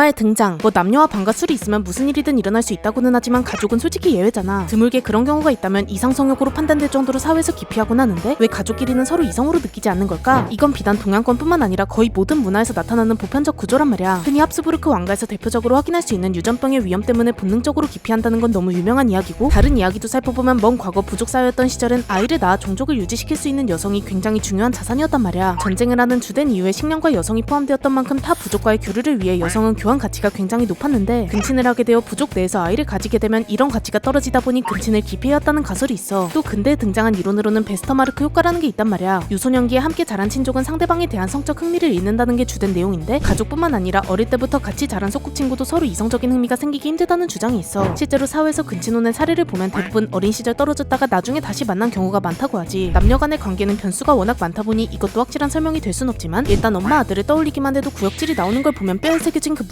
엄마의 등장. 뭐 남녀와 방과 술이 있으면 무슨 일이든 일어날 수 있다고는 하지만 가족은 솔직히 예외잖아. 드물게 그런 경우가 있다면 이상 성욕으로 판단될 정도로 사회에서 기피하곤 하는데 왜 가족끼리는 서로 이성으로 느끼지 않는 걸까? 이건 비단 동양권뿐만 아니라 거의 모든 문화에서 나타나는 보편적 구조란 말이야. 흔히 합스부르크 왕가에서 대표적으로 확인할 수 있는 유전병의 위험 때문에 본능적으로 기피한다는 건 너무 유명한 이야기고 다른 이야기도 살펴보면 먼 과거 부족 사회였던 시절엔 아이를 낳아 종족을 유지시킬 수 있는 여성이 굉장히 중요한 자산이었단 말이야. 전쟁을 하는 주된 이유에 식량과 여성이 포함되었던 만큼 타 부족과의 교류를 위해 여성은 교환 가치가 굉장히 높았는데 근친을 하게 되어 부족 내에서 아이를 가지게 되면 이런 가치가 떨어지다 보니 근친을 기피해왔다는 가설이 있어. 또 근대에 등장한 이론으로는 베스터마르크 효과라는 게 있단 말이야. 유소년기에 함께 자란 친족은 상대방에 대한 성적 흥미를 잃는다는 게 주된 내용인데 가족뿐만 아니라 어릴 때부터 같이 자란 소꿉친구도 서로 이성적인 흥미가 생기기 힘들다는 주장이 있어. 실제로 사회에서 근친혼의 사례를 보면 대부분 어린 시절 떨어졌다가 나중에 다시 만난 경우가 많다고 하지. 남녀 간의 관계는 변수가 워낙 많다 보니 이것도 확실한 설명이 될 순 없지만 일단 엄마 아들을 떠올리기만 해도 구역질이 나오는 걸 보면 뼈에 새겨진 그 무언